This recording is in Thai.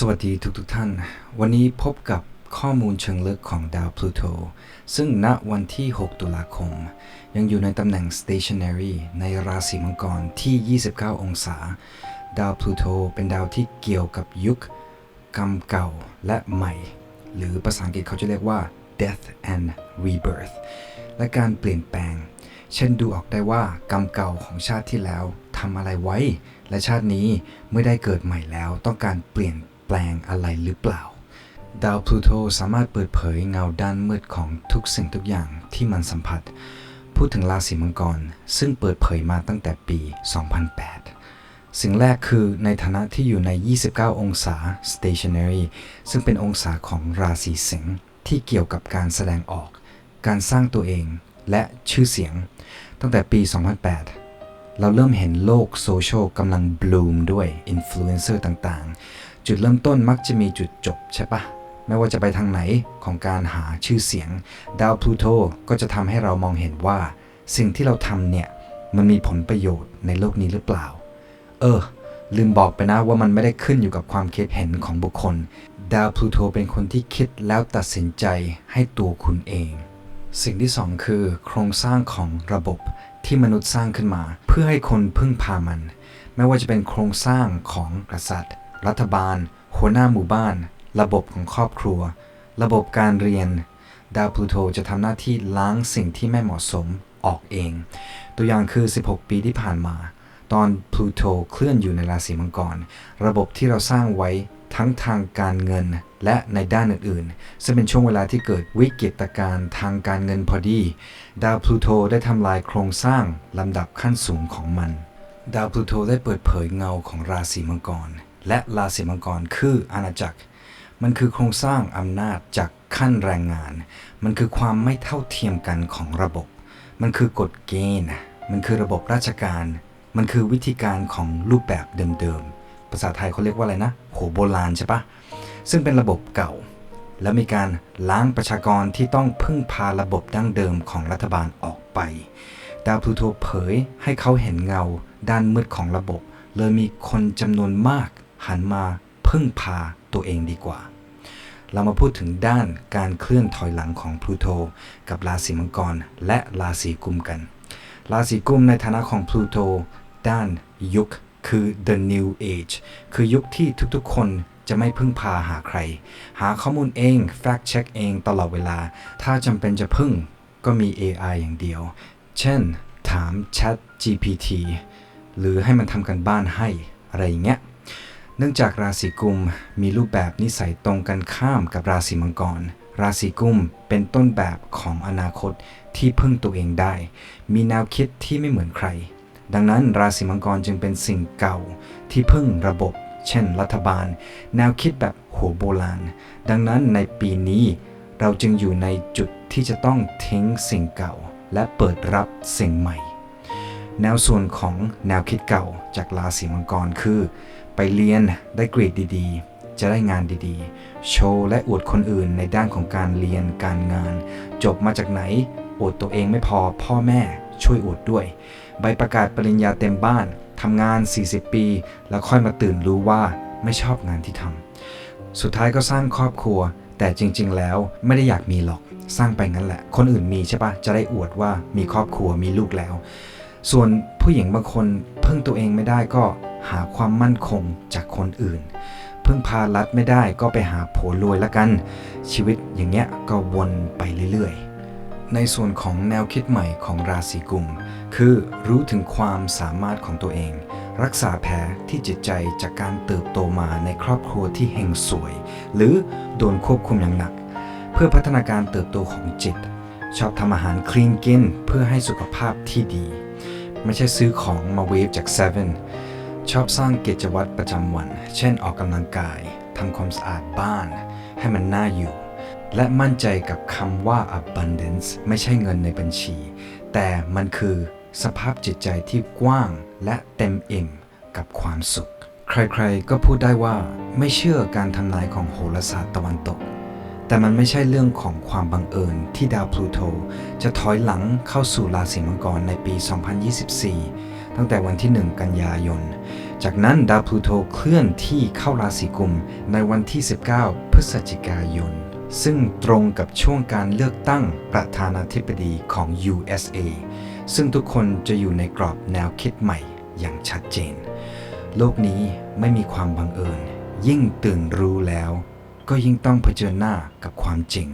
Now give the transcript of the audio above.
สวัสดีทุกทท่าน วันนี้พบกับข้อมูลเชิงลึกของดาวพลูโต ซึ่งณวันที่ 6 ตุลาคม ยังอยู่ในตำแหน่ง stationary ในราศีมังกรที่ 29 องศา ดาวพลูโตเป็นดาวที่เกี่ยวกับยุค กรรมเก่าและใหม่ หรือภาษาอังกฤษเขาจะเรียกว่า death and rebirth และการเปลี่ยนแปลง เช่นดูออกได้ว่ากรรมเก่าของชาติที่แล้วทำอะไรไว้ และชาตินี้เมื่อได้เกิดใหม่แล้วต้องการเปลี่ยน แปลงอะไรหรือเปล่า ดาวพลูโตสามารถเปิดเผยเงาด้านมืดของทุกสิ่งทุกอย่างที่มันสัมผัส พูดถึงราศีมังกร ซึ่งเปิดเผยมาตั้งแต่ปี 2008 สิ่งแรกคือในฐานะที่อยู่ใน 29 องศา stationary ซึ่งเป็นองศาของราศีสิงห์ที่เกี่ยวกับการแสดงออก การสร้างตัวเองและชื่อเสียง ตั้งแต่ปี 2008 เราเริ่มเห็นโลกโซเชียลกำลังบลูมด้วยอินฟลูเอนเซอร์ต่างๆ จุดเริ่มต้นมักจะมีจุดจบใช่ปะไม่ว่าจะไปทางไหนของการหาชื่อเสียง ดาวพลูโตก็จะทำให้เรามองเห็นว่า สิ่งที่เราทำเนี่ย มันมีผลประโยชน์ในโลกนี้หรือเปล่า เออ ลืมบอกไปนะว่ามันไม่ได้ขึ้นอยู่กับความคิดเห็นของบุคคล ดาวพลูโตเป็นคนที่คิดแล้วตัดสินใจให้ตัวคุณเอง สิ่งที่สองคือ โครงสร้างของระบบที่มนุษย์สร้างขึ้นมา เพื่อให้คนพึ่งพามัน ไม่ว่าจะเป็นโครงสร้างของกษัตริย์ รัฐบาล หัวหน้าหมู่บ้าน ระบบของครอบครัว ระบบการเรียน ดาวพลูโตจะทำหน้าที่ล้างสิ่งที่ไม่เหมาะสมออกเอง ตัวอย่างคือ 16 ปีที่ผ่านมา ตอนพลูโตเคลื่อนอยู่ในราศีมังกร ระบบที่เราสร้างไว้ทั้งทางการเงินและในด้านอื่นๆ ซึ่งเป็นช่วงเวลาที่เกิดวิกฤตการณ์ทางการเงินพอดี ดาวพลูโตได้ทำลายโครงสร้างลำดับขั้นสูงของมัน ดาวพลูโตได้เปิดเผยเงาของราศีมังกร และราศีมังกรคืออาณาจักร มันคือโครงสร้างอำนาจจากขั้นแรงงาน มันคือความไม่เท่าเทียมกันของระบบ มันคือกฎเกณฑ์ มันคือระบบราชการ มันคือวิธีการของรูปแบบเดิมๆ ภาษาไทยเขาเรียกว่าอะไรนะ โหโบราณใช่ปะ ซึ่งเป็นระบบเก่า และมีการล้างประชากรที่ต้องพึ่งพาระบบดั้งเดิมของรัฐบาลออกไป ดาวพลูโตเผยให้เขาเห็นเงาด้านมืดของระบบ เลยมีคนจำนวนมาก หันมาพึ่งพาตัวเองดีกว่า เรามาพูดถึงด้านการเคลื่อนถอยหลังของพลูโตกับราศีมังกร และราศีกุมกัน ราศีกุมในฐานะของพลูโตด้านยุคคือ the new age คือยุคที่ทุกๆ คนจะไม่พึ่งพาหาใคร หาข้อมูลเอง fact check เองตลอดเวลา ถ้าจำเป็นจะพึ่งก็มี AI อย่างเดียว เช่น ถาม Chat GPT หรือให้มันทำกันบ้านให้อะไรอย่างเงี้ย เนื่องจากราศีกุมมีรูปแบบนิสัยตรงกันข้ามกับราศีมังกร ราศีกุมเป็นต้นแบบของอนาคตที่พึ่งตัวเองได้ มีแนวคิดที่ไม่เหมือนใคร ดังนั้นราศีมังกรจึงเป็นสิ่งเก่าที่พึ่งระบบ เช่น รัฐบาล แนวคิดแบบหัวโบราณ ดังนั้นในปีนี้ เราจึงอยู่ในจุดที่จะต้องทิ้งสิ่งเก่า และเปิดรับสิ่งใหม่ แนวส่วนของแนวคิดเก่าจากราศีมังกรคือ ไปเรียนได้เกรดดีๆ จะได้งานดีๆ โชว์และอวดคนอื่นในด้านของการเรียนการงาน จบมาจากไหน อวดตัวเองไม่พอพ่อแม่ช่วยอวดด้วย ใบประกาศปริญญาเต็มบ้านทำงาน 40 ปี แล้วค่อยมาตื่นรู้ว่าไม่ชอบงานที่ทำสุดท้ายก็สร้างครอบครัว แต่จริง ๆ แล้วไม่ได้อยากมีหรอกสร้างไปงั้นแหละ คนอื่นมีใช่ปะจะได้อวดว่ามีครอบครัวมีลูกแล้ว ส่วนผู้หญิงบางคน พึ่งตัวเองไม่ได้ก็หาความมั่นคงจากคนอื่น พึ่งพารัดไม่ได้ก็ไปหาผัวรวยละกัน ชีวิตอย่างเงี้ยก็วนไปเรื่อยๆ ในส่วนของแนวคิดใหม่ของราศีกุม คือรู้ถึงความสามารถของตัวเอง รักษาแผลที่จิตใจจากการเติบโตมาในครอบครัวที่เฮงสวย หรือโดนควบคุมอย่างหนัก เพื่อพัฒนาการเติบโตของจิต ชอบทำอาหารคลีนกินเพื่อให้สุขภาพที่ดี ไม่ใช่ซื้อของมาเวฟจากเซเว่นชอบสร้างกิจวัตรประจำวัน เช่นออกกำลังกายทำความสะอาดบ้าน ให้มันน่าอยู่ และมั่นใจกับคำว่า abundance ไม่ใช่เงินในบัญชี แต่มันคือสภาพจิตใจที่กว้างและเต็มอิ่มกับความสุข ใครๆก็พูดได้ว่าไม่เชื่อการทำนายของโหราศาสตร์ตะวันตก แต่มันไม่ใช่เรื่องของความบังเอิญที่ดาวพลูโตจะถอยหลังเข้าสู่ราศีมังกรในปี 2024 ตั้งแต่วันที่ 1 กันยายน จากนั้นดาวพลูโตเคลื่อนที่เข้าราศีกุมในวันที่ 19 พฤศจิกายน ซึ่งตรงกับช่วงการเลือกตั้งประธานาธิบดีของ USA ซึ่งทุกคนจะอยู่ในกรอบแนวคิดใหม่อย่างชัดเจน โลกนี้ไม่มีความบังเอิญ ยิ่งตื่นรู้แล้ว ก็ยิ่งต้องเผชิญหน้ากับความจริง